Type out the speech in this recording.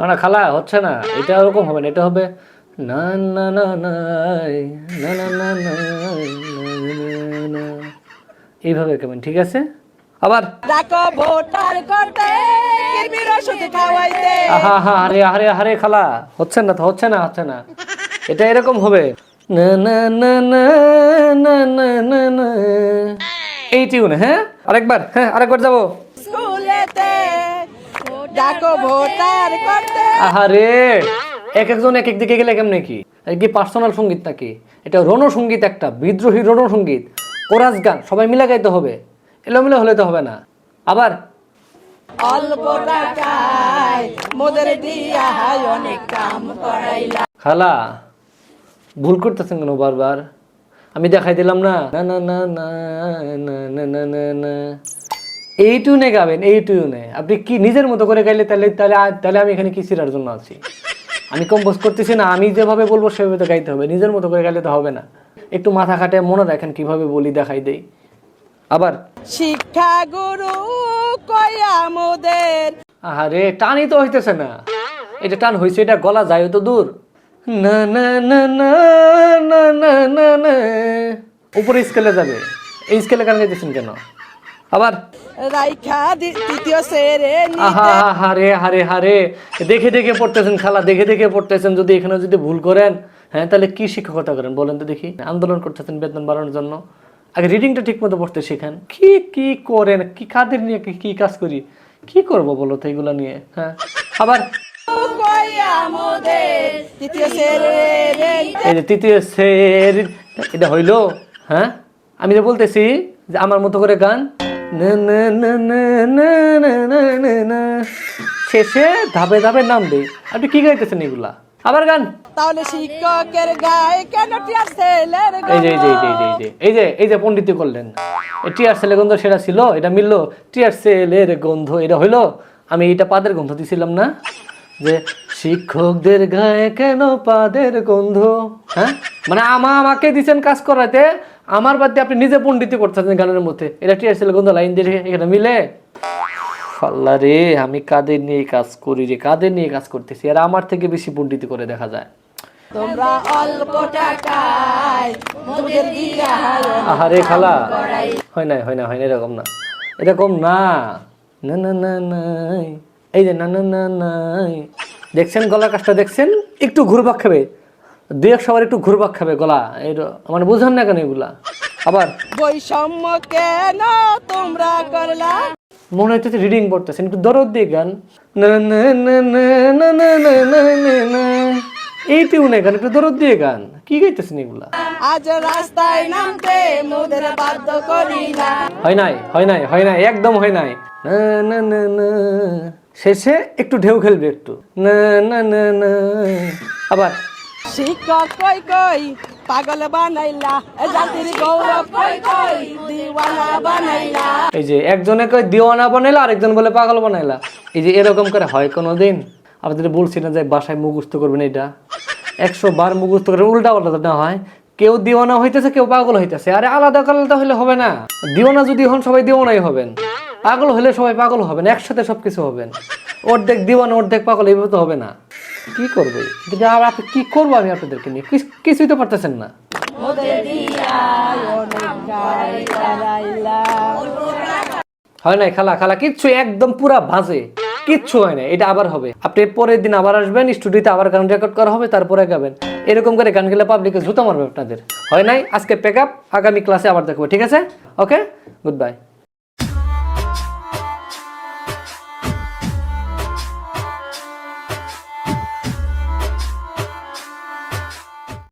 না না খালা হচ্ছে না এটা ওরকম হবে না এটা হবে না না না না না না না। এইভাবে কেমন ঠিক আছে আবার ডাকো ভোটার করতে খাওয়াইতে আহা হা আরে আরে আরে খালা হচ্ছে না তো হচ্ছে না হচ্ছে না এটা এরকম হবে না না না না না না না না এই টিউনে হ্যাঁ আরেকবার হ্যাঁ আরেকবার যাব ডাকো ভোটার করতে। আহারে এক একজন এক এক দিকে গেলে কেমনে কি? কি পার্সোনাল সংগীত নাকি? এটা রণসঙ্গীত একটা বিদ্রোহী রণসঙ্গীত। কোরাস গান সবাই মিলে গাইতে হবে। এলোমেলো হলে তো হবে না। আবার অল্প টাকায় মোদের দিয়া অনেক কাম করাইলা। খালা ভুল করতেছেন কেন বারবার? আমি দেখাই দিলাম না না না না না না না না না। এই টিউনে গাবেন এই টিউনে আপনি কি নিজের মতো করে গাইলে তাহলে তাহলে তাহলে আমি এখানে কি সিরার জন্য আছি? আমি কম্পোজ করতেছি না আমি যেভাবে বলব সেভাবে তো গাইতে হবে। নিজের মতো করে গাইলে তো হবে না। একটু মাথা খাটে মনে রাখেন কীভাবে বলি দেখাই দেই। আবার। শিক্ষা গুরু আমাদের আরে টানই তো হইতেছে না। এটা টান হইছে এটা গলা যায় তো দূর। না না না না না না না উপরে স্কেলে যাবে। এই স্কেলে গান গাইতেছেন কেন? আবার? হারে হারে হারে দেখে দেখে পড়তেছেন খালা দেখে দেখে পড়তেছেন। যদি এখানে যদি ভুল করেন হ্যাঁ তাহলে কি শিক্ষকতা করেন বলেন তো দেখি। আন্দোলন করতেছেন বেতন বাড়ানোর জন্য। আগে রিডিংটা ঠিক মতো পড়তে শেখান। কি কি করেন? কি কাদের নিয়ে কি- কি কাজ করি? কি করব বলো তো এগুলো নিয়ে হ্যাঁ? আবার? তৃতীয় সেরে এই তৃতীয় সের এটা হইল হ্যাঁ? আমি যে বলতেছি যে আমার মতো করে গান শেষে ধাপে ধাপে নামবে। আপনি কি গাইতেছেন এগুলা? আবার গান। তাহলে শিক্ষকের গায়ে কেন টিয়ার ছেলের এই যে এই যে এই যে এই যে এই যে এই যে পণ্ডিতই করলেন। টিয়ার ছেলের গন্ধ সেটা ছিল এটা মিললো। টিয়ার ছেলের গন্ধ এটা হইল আমি এটা পাদের গন্ধ দিছিলাম না? যে শিক্ষকদের গায়ে কেন পাদের গন্ধ? হ্যাঁ? মানে আমা আমাকে দিছেন কাজ করাতে আমার বাদ দিয়ে আপনি নিজে পণ্ডিতি করতেছেন গানের মধ্যে। এটা টিয়ার সেলের গন্ধ লাইন দিয়ে এখানে মিলে? আল্লাহ রে আমি কাদের নিয়ে কাজ করি রে? কাদের নিয়ে কাজ করতেছি? আর আমার থেকে বেশি পণ্ডিতি করে দেখা যায়। তোমরা অল্প টাকায় আহারে খালা। হয় নাই হয় না হয় না এরকম না। এরকম না। না না না নাই। এই যে না না না নাই। দেখছেন গলার কাজটা দেখছেন? একটু ঘুরবাক খাবে। দু এক সবার একটু ঘুরবাক খাবে গলা এর মানে বুঝান না কেন এগুলা আবার বৈষম্য কেন তোমরা করলা মনে হচ্ছে রিডিং পড়তেছেন একটু দরদ দিয়ে গান এই টিউনে গান একটু দরদ দিয়ে গান কি গাইতেছেন এগুলা আজ রাস্তায় নামতে মোদের বাধ্য করি না হয় নাই হয় নাই হয় নাই একদম হয় নাই না না না শেষে একটু ঢেউ খেলবে একটু না না না না আবার শিক্ষক কই কই, পাগল বানাইলা জাতির গৌরব কই কই, দিওয়ানা বানাইলা। এই যে একজনে কয় দিওয়ানা বানাইলা, আরেকজন বলে পাগল বানাইলা। এই যে এরকম করে হয় কোনো দিন আপনাদের বলছি না যে বাসায় মুখস্থ করবেন এটা, একশো বার মুখস্থ করে উল্টা পাল্টা না হয়, কেউ দিওয়ানা হইতেছে, কেউ পাগল হইতেছে। আরে আলাদা আলাদা হলে হবে না। দিওয়ানা যদি হন, সবাই দিওয়ানাই হবেন। পাগল হলে সবাই পাগল হবেন, একসাথে সবকিছু হবেন। অর্ধেক দিওয়ানা অর্ধেক পাগল, এইভাবে তো হবে না। কি করবে? আপনি কি করব আমি আপনাদেরকে নিয়ে? কিছুই তো পারতেছেন না। হয় নাই, খালা? খালা, কিচ্ছু, একদম পুরা বাজে। কিচ্ছু হয় না এটা আবার হবে। আপনি পরের দিন আবার আসবেন, স্টুডিওতে আবার গান রেকর্ড করা হবে, তারপরে গাবেন। এরকম করে গান গেলে পাবলিকে জুতো মারবে আপনাদের। হয় নাই? আজকে প্যাক আপ আগামী ক্লাসে আবার দেখব, ঠিক আছে? Okay good bye